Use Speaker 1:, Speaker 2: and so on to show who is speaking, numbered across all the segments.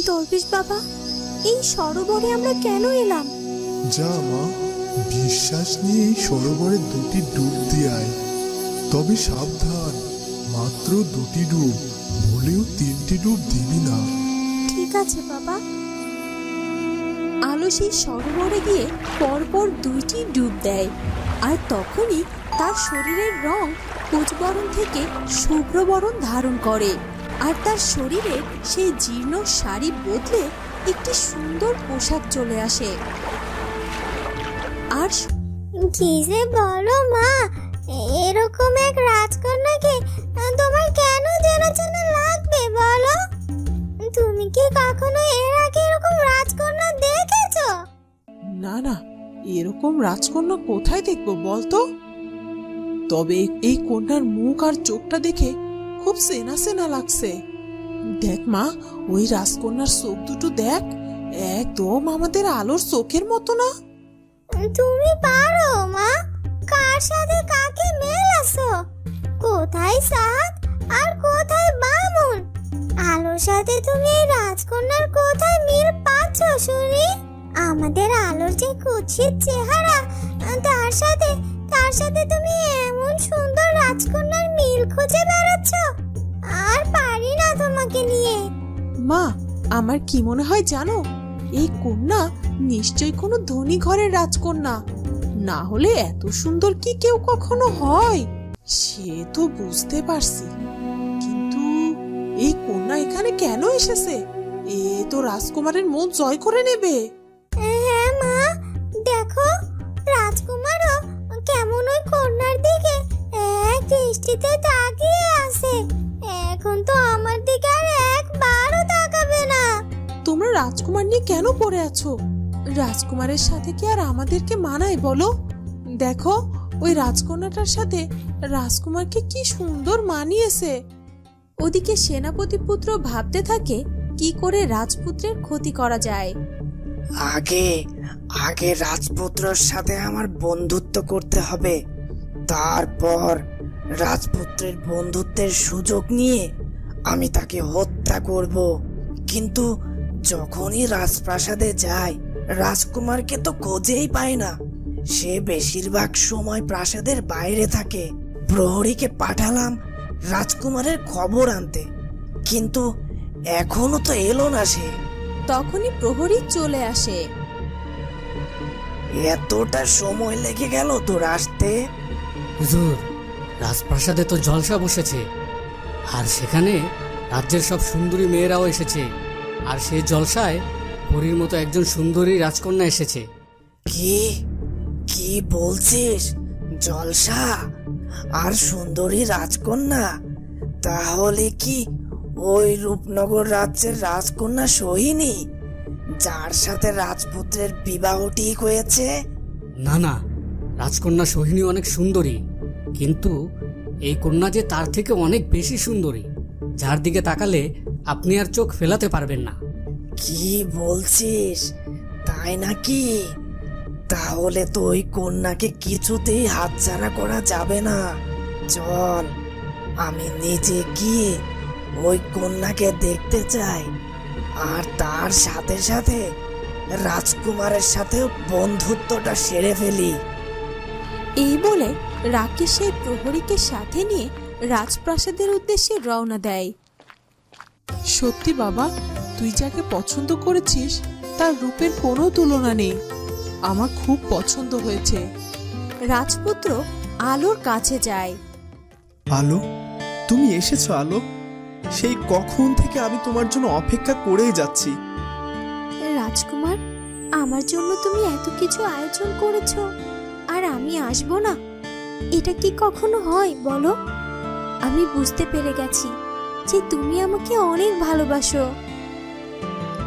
Speaker 1: দরবেশ বাবা এই সরোবরে আমরা কেন এলাম?
Speaker 2: যা মা বিশ্বাস নিয়ে এই সরোবরে দুটি ডুব দিয়ে আয়। তবে সাবধান মাত্র দুটি ডুব ভুলেও তিনটি ডুব দিবি না।
Speaker 1: ঠিক আছে বাবা। আলো সেই সরোবরে গিয়ে পরপর দুইটি ডুব দেয় আর তখনই তার শরীরের রং কুচবরণ থেকে শুভ্রবরণ ধারণ করে। আর তার শরীরে সেই জীর্ণ শাড়ি বদলে একটি সুন্দর পোশাক চলে আসে। আর
Speaker 3: কি যে বলো মা এরকম এক রাজকন্যাকে তোমার কেন জানা জানা লাগবে বলো? তুমি কি কখনো এর আগে এরকম রাজকন্যা দেখেছ?
Speaker 4: না না এরকম রাজকন্যা কোথায় দেখব বলতো? তবে এই কন্যার মুখ আর চোখটা দেখে খুব সেনা সেনা লাগছে। দেখ মা, ওই রাজকন্যার চোখ দুটো দেখ, একদম আমাদের আলোর চোখের মতো না।
Speaker 3: তুমি পারো মা, কার সাথে কাকে মেলাছো কোথায় সাত আর কোথায় বামুন? আলোর সাথে তুমি এই রাজকন্যার কোথায় মিল পাচ্ছ শুনি? আমাদের আলোর যে কুৎসিত চেহারা, তার সাথে তার সাথে তুমি খুঁজে বেড়াচ্ছ? আর পারি না তোমাকে নিয়ে।
Speaker 4: মা, আমার কি মনে হয় জানো? এই কন্যা নিশ্চয়ই কোনো ধনী ঘরের রাজকন্যা। না হলে এত সুন্দর কি কেউ কখনো হয়? সে তো বুঝতে পারছি। কিন্তু এই কন্যা এখানে কেন এসেছে? এ তো রাজকুমারের মন জয় করে নেবে।
Speaker 3: দৃষ্টিতে তাকিয়ে আছে। এখন তো আমার দিকে আর একবারও তাকাবে না।
Speaker 4: তোমরা রাজকুমার নিয়ে কেন পড়ে আছো? রাজকুমারের সাথে কি আর আমাদেরকে মানায় বলো? দেখো ওই রাজকন্যাটার সাথে রাজকুমারকে কি সুন্দর মানিয়েছে।
Speaker 1: ওদিকে সেনাপতি পুত্র ভাবতে থাকে কি করে রাজপুত্রের ক্ষতি করা যায়।
Speaker 5: আগে আগে রাজপুত্রর সাথে আমার বন্ধুত্ব করতে হবে। তারপর রাজপুত্রের বন্ধুত্বের সুযোগ নিয়ে আমি তাকে হত্যা করব। কিন্তু যখনই রাজপ্রাসাদে যায় রাজকুমারকে তো খোঁজেই পায় না। সে বেশিরভাগ সময় প্রাসাদের বাইরে থাকে। প্রহরীকে পাঠালাম রাজকুমারের খবর আনতে। কিন্তু এখনও তো এলো না সে।
Speaker 1: তখনই প্রহরী চলে আসে।
Speaker 5: এতটা সময় লেগে গেল তোর আসতে?
Speaker 6: হুজুর রাজপ্রাসাদে তো জলসা বসেছে। আর সেখানে রাজ্যের সব সুন্দরী মেয়েরাও এসেছে। আর সেই জলসায় পরীর মতো একজন সুন্দরী রাজকন্যা এসেছে।
Speaker 5: কি? কি বলছিস? জলসা? আর সুন্দরী রাজকন্যা? তাহলে কি ওই রূপনগর রাজ্যের রাজকন্যা সোহিনী যার সাথে রাজপুত্রের বিবাহ ঠিক হয়েছে?
Speaker 6: না না রাজকন্যা সোহিনী অনেক সুন্দরী। কিন্তু এই কন্যা যে তার থেকে অনেক বেশি সুন্দরী যার দিকে তাকালে আপনি আর চোখ ফেলাতে পারবেন না।
Speaker 5: কি বলছিস? তাই নাকি? তাহলে তো ওই কন্যাকে কিছুতেই হাতছাড়া করা যাবে না। চল আমি নিজে গিয়ে ওই কন্যাকে দেখতে চাই। আর তার সাথে সাথে রাজকুমারের সাথেও বন্ধুত্বটা সেরে ফেলি।
Speaker 1: এই বলে রাকেশ সেই প্রহরীকে সাথে নিয়ে রাজপ্রাসাদের উদ্দেশ্যে রওনা দেয়।
Speaker 4: সত্যি বাবা তুই যাকে পছন্দ করেছিস তার রূপের কোনো তুলনা নেই। আমার খুব পছন্দ হয়েছে।
Speaker 1: রাজপুত্র আলোর কাছে যায়।
Speaker 7: আলো? তুমি এসেছ আলো? সেই কখন থেকে আমি তোমার জন্য অপেক্ষা করেই যাচ্ছি।
Speaker 1: রাজকুমার আমার জন্য তুমি এত কিছু আয়োজন করেছ আর আমি আসব না? এটা কি কখনো হয় বলো? আমি বুঝতে পেরে গেছি যে তুমি আমাকে অনেক ভালোবাসো।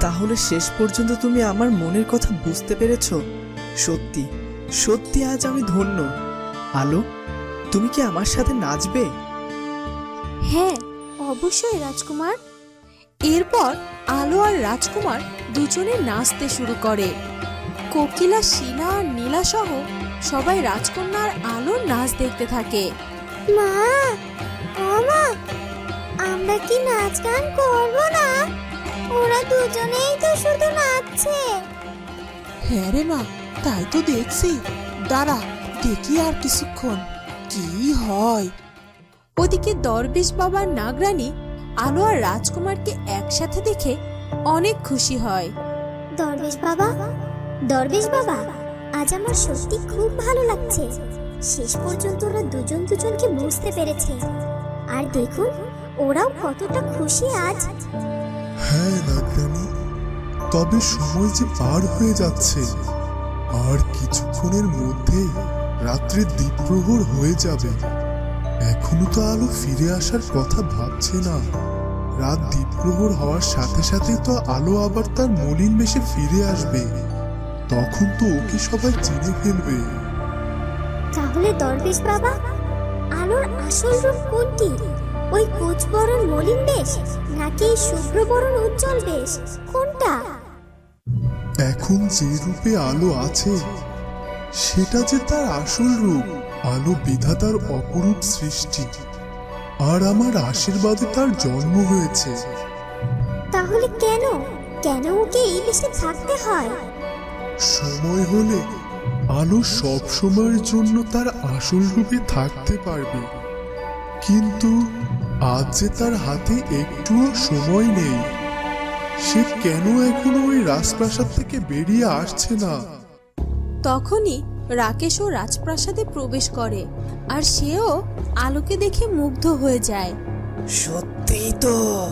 Speaker 7: তাহলে শেষ পর্যন্ত তুমি আমার মনের কথা বুঝতে পেরেছ? সত্যি সত্যি আজ আমি ধন্য। আলো তুমি কি আমার সাথে নাচবে?
Speaker 1: হ্যাঁ অবশ্যই রাজকুমার। এরপর আলো আর রাজকুমার দুজনে নাচতে শুরু করে। কোকিলা শিলা আর নীলা সহ সবাই রাজকন্যার আলোর নাচ দেখতে থাকে।
Speaker 3: মা ও মা আমরা কি নাচ গান করব না? ওরা দুজনেই তো শুধু নাচছে।
Speaker 4: হ্যাঁ রে মা তাই তো দেখছি। দাঁড়া দেখি আর কিছুক্ষণ কি হয়?
Speaker 1: ওদিকে দরবেশ বাবার নাগরানী আলো আর রাজকুমারকে একসাথে দেখে অনেক খুশি হয়।
Speaker 3: দরবেশ বাবা দরবেশ বাবা। আজ আমার সত্যি খুব ভালো লাগছে। শেষ পর্যন্ত ওরা দুজন দুজনকে বুঝতে পেরেছে। আর দেখুন, ওরাও কতটা খুশি আজ।
Speaker 2: হ্যাঁ নাগরানী, তবে সময় যে পার হয়ে যাচ্ছে। আর কিছুক্ষণের মধ্যে রাত্রে দ্বীপ্রহর হয়ে যাবে। এখনও তো আলো ফিরে আসার কথা ভাবছে না। রাত দ্বীপ্রহর হওয়ার সাথে সাথে তো আলো আবার তার মলিন বেশে ফিরে আসবে। তখন তো ওকে সবাই চিনে ফেলবে।
Speaker 3: তাহলে দরবেশ বাবা আলোর আসল রূপ কোনটি? ওই কোচবরণ মলিন বেশ নাকি শুভ্রবরণ উজ্জ্বল বেশ? কোনটা?
Speaker 2: এখন যে রূপে আলো আছে সেটা যে তার আসল রূপ আলো বিধাতার অপরূপ সৃষ্টি। আর আমার আশীর্বাদে তার জন্ম হয়েছে।
Speaker 3: তাহলে কেন? কেন ওকে এই দেশে থাকতে হয়?
Speaker 2: সময় হলে আলো সব সময়ের জন্য তার আসল রূপে থাকতে পারবে। কিন্তু আজ যে তার হাতে একটুও সময় নেই সে কেন এখনও ওই রাজপ্রাসাদ থেকে বেরিয়ে আসছে না?
Speaker 1: তখনই রাকেশও রাজপ্রাসাদে প্রবেশ করে আর সেও আলোকে দেখে মুগ্ধ হয়ে যায়।
Speaker 5: সত্যিই তো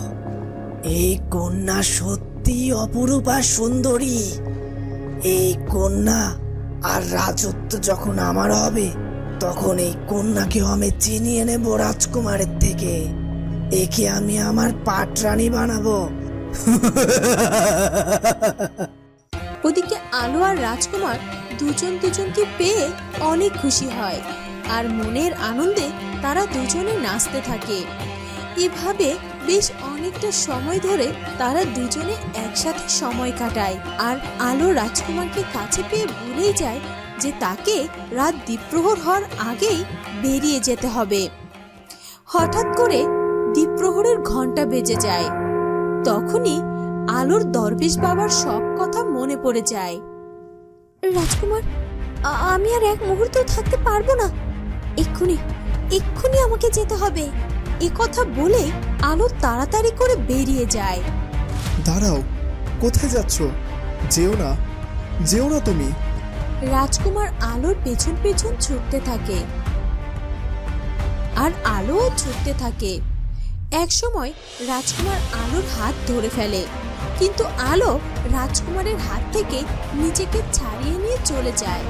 Speaker 5: এই কন্যা সত্যি অপরূপা সুন্দরী। এই কন্যা আর রাজত্ব যখন আমার হবে, তখন এই কন্যাকে আমি চিনিয়ে নেব রাজকুমারের থেকে। একে আমি আমার পাটরানি বানাবো।
Speaker 1: ওদিকে আলো আর রাজকুমার দুজন দুজনকে পেয়ে অনেক খুশি হয়, আর মনের আনন্দে তারা দুজনে নাচতে থাকে। এভাবে বেশ অনেকটা সময় ধরে তারা দুজনে একসাথে সময় কাটায়। আর আলো রাজকুমারকে কাছে পেয়ে ভুলেই যায় যে তাকে রাত দ্বীপ্রহর হওয়ার আগেই বেরিয়ে যেতে হবে। হঠাৎ করে দ্বীপ্রহরের ঘণ্টা বেজে যায়। তখনই আলোর দরবেশ বাবার সব কথা মনে পড়ে যায়। রাজকুমার আমি আর এক মুহূর্ত থাকতে পারব না। এক্ষুনি এক্ষুনি আমাকে যেতে হবে। কথা বলে আলো তাড়াতাড়ি করে বেরিয়ে যায়।
Speaker 7: দাঁড়াও কোথায় যাচ্ছ? যেও না। যেও না তুমি।
Speaker 1: রাজকুমার আলোর পেছন পেছন ছুটতে থাকে। আর আলোও ছুটতে থাকে। একসময় রাজকুমার আলোর হাত ধরে ফেলে কিন্তু আলো রাজকুমারের হাত থেকে নিজেকে ছাড়িয়ে নিয়ে চলে যায়।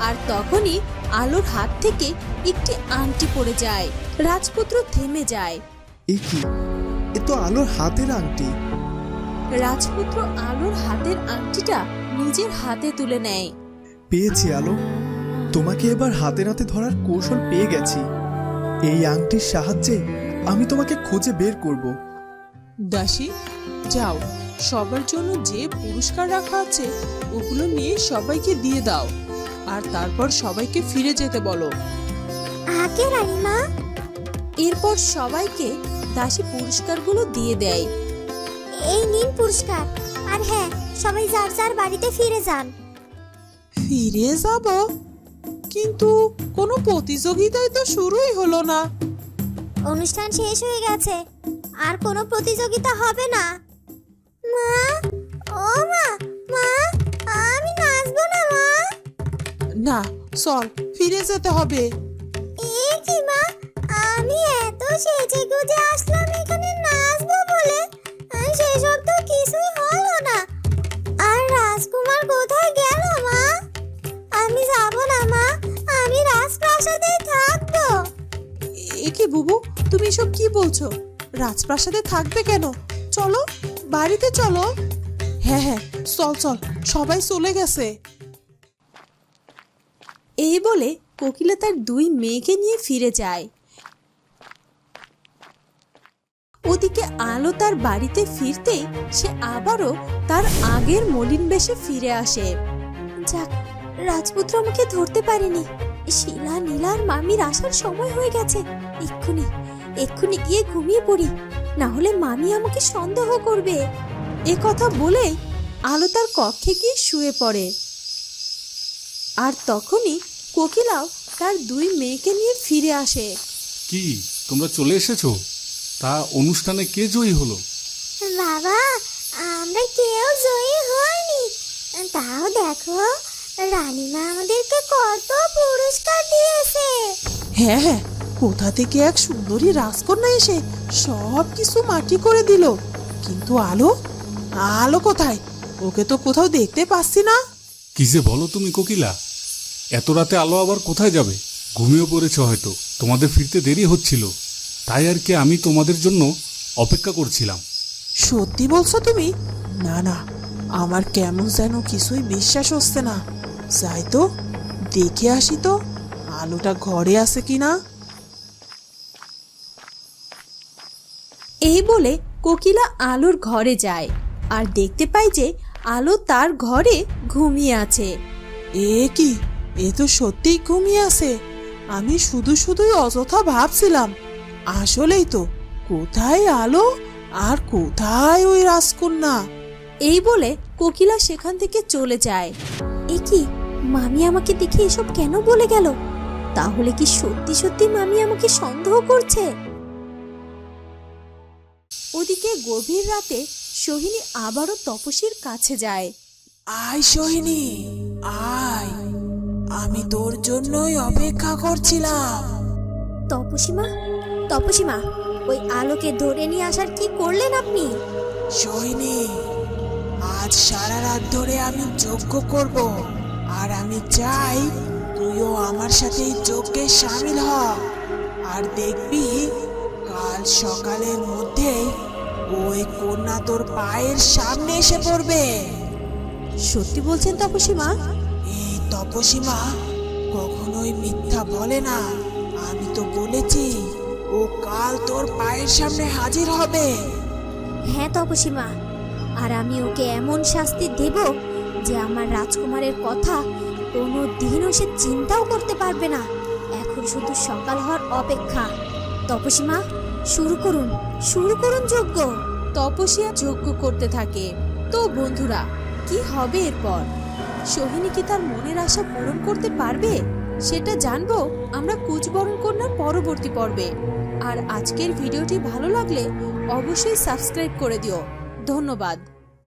Speaker 1: আর তখনই আলোর হাত থেকে একটি আংটি পড়ে যায়। রাজপুত্র থেমে যায়।
Speaker 7: এ কি? এ তো আলোর হাতের আংটি।
Speaker 1: রাজপুত্র আলোর হাতের আংটিটা নিজের হাতে তুলে নেয়।
Speaker 7: পেয়েছি আলো। তোমাকে এবার হাতে নাতে ধরার কৌশল পেয়ে গেছি। এই আংটির সাহায্যে আমি তোমাকে খুঁজে বের করব।
Speaker 4: দাসী যাও। সবার জন্য যে পুরস্কার রাখা আছে ওগুলো নিয়ে সবাইকে দিয়ে দাও। আর তারপর সবাইকে ফিরে যেতে বলো।
Speaker 3: আগে রানীমা।
Speaker 1: এরপর সবাইকে দাসী পুরস্কারগুলো দিয়ে দেয়।
Speaker 3: এই নিন পুরস্কার। আর হ্যাঁ সবাই যার যার বাড়িতে ফিরে যান।
Speaker 4: ফিরে যাব? কিন্তু কোনো প্রতিযোগিতায় তো শুরুই হলো না।
Speaker 3: অনুষ্ঠান শেষ হয়ে গেছে। আর কোনো প্রতিযোগিতা হবে না। মা ও মা মা। না
Speaker 4: চল ফিরে যেতে হবে।
Speaker 3: এ কি মা আমি এত সেজে গুজে আসলাম এখানে নাচবো বলে সেসব তো কিছুই হলো না। আর রাজকুমার কোথায় গেল মা? আমি যাব না মা আমি রাজপ্রাসাদেই থাকব।
Speaker 4: এ কি বুবু তুমি এসব কি বলছো? রাজপ্রাসাদে থাকবে কেন? চলো বাড়িতে চলো। হ্যাঁ হ্যাঁ চল চল সবাই চলে গেছে।
Speaker 1: এই বলে কোকিলা তার দুই মেয়েকে নিয়ে ফিরে যায়। ওদিকে আলো তার বাড়িতে ফিরতেই সে আবারও তার আগের মলিন বেশে ফিরে আসে। যাক, রাজপুত্র আমাকে ধরতে পারেনি। শিলা নীলার মামির আসার সময় হয়ে গেছে। এক্ষুনি এক্ষুনি গিয়ে ঘুমিয়ে পড়ি। না হলে মামি আমাকে সন্দেহ করবে। এ কথা বলেই আলো তার কক্ষে গিয়ে শুয়ে পড়ে। আর তখনই কোকিলাও তার দুই মেয়েকে নিয়ে ফিরে আসে।
Speaker 8: কি তোমরা চলে এসেছ? তা অনুষ্ঠানে কে জয়ী হলো?
Speaker 3: বাবা আমরা কেউ জয়ী হইনি। তাও দেখো রানীমা আমাদেরকে কত পুরস্কার দিয়েছে।
Speaker 4: হ্যাঁ হ্যাঁ কোথা থেকে এক সুন্দরী রাজকন্যা এসে সব কিছু মাটি করে দিল? কিন্তু আলো? আলো কোথায়? ওকে তো কোথাও দেখতে পাচ্ছি না।
Speaker 8: কি যে বলো তুমি কোকিলা? এত রাতে আলো আবার কোথায় যাবে? ঘুমিয়ে পড়েছ হয়তো। তোমাদের ফিরতে দেরি হচ্ছিল। তাই আর কি আমি তোমাদের জন্য অপেক্ষা করছিলাম।
Speaker 4: সত্যি বলছো তুমি? না না আমার কেমন যেন কিছুই বিশ্বাস হচ্ছে না। যাই তো দেখে আসি তো আলোটা ঘরে আছে কি না
Speaker 1: এই বলে কোকিলা আলোর ঘরে যায় আর দেখতে পায় যে আলো তার ঘরে ঘুমিয়ে আছে।
Speaker 4: এ কি? এ তো সত্যিই ঘুমিয়ে আছে। আমি শুধু শুধুই অযথা ভাবছিলাম আসলেই তো কোথায় আলো আর কোথায় ওই রাজকন্যা?
Speaker 1: এই বলে কোকিলা সেখান থেকে চলে যায়। এ কি মামি আমাকে দেখে এসব কেন বলে গেল? তাহলে কি সত্যি সত্যি মামি আমাকে সন্দেহ করছে? ওদিকে গভীর রাতে সোহিনী আবারও তপসীর কাছে যায়।
Speaker 4: আয় সোহিনী আয়। আমি তোর জন্যই অপেক্ষা করছিলাম।
Speaker 3: তপসীমা তপসীমা ওই আলোকে ধরে নিয়ে আসার কি করলেন আপনি?
Speaker 4: সোহিনী আজ সারা রাত ধরে আমি যজ্ঞ করব আর আমি চাই তুইও আমার সাথে যজ্ঞে সামিল হ। আর দেখবি কাল সকালের মধ্যেই ওই কন্যা তোর পায়ের সামনে এসে পড়বে।
Speaker 1: সত্যি বলছেন তপসীমা?
Speaker 4: এই তপসীমা কখনোই মিথ্যা বলে না। আমি তো বলেছি ও কাল তোর পায়ের সামনে হাজির হবে।
Speaker 3: হ্যাঁ তপসীমা আর আমি ওকে এমন শাস্তি দেব যে আমার রাজকুমারের কথা কোনো দিনও সে চিন্তাও করতে পারবে না। এখন শুধু সকাল হওয়ার অপেক্ষা। তপসীমা শুরু করুন শুরু করুন যজ্ঞ।
Speaker 1: তপসিয়া যজ্ঞ করতে থাকে। তো বন্ধুরা কি হবে এরপর? সোহিনী কি তার মনের আশা পূরণ করতে পারবে? সেটা জানব আমরা কুচবরণ কন্যার পরবর্তী পর্বে। আর আজকের ভিডিওটি ভালো লাগলে অবশ্যই সাবস্ক্রাইব করে দিও। ধন্যবাদ।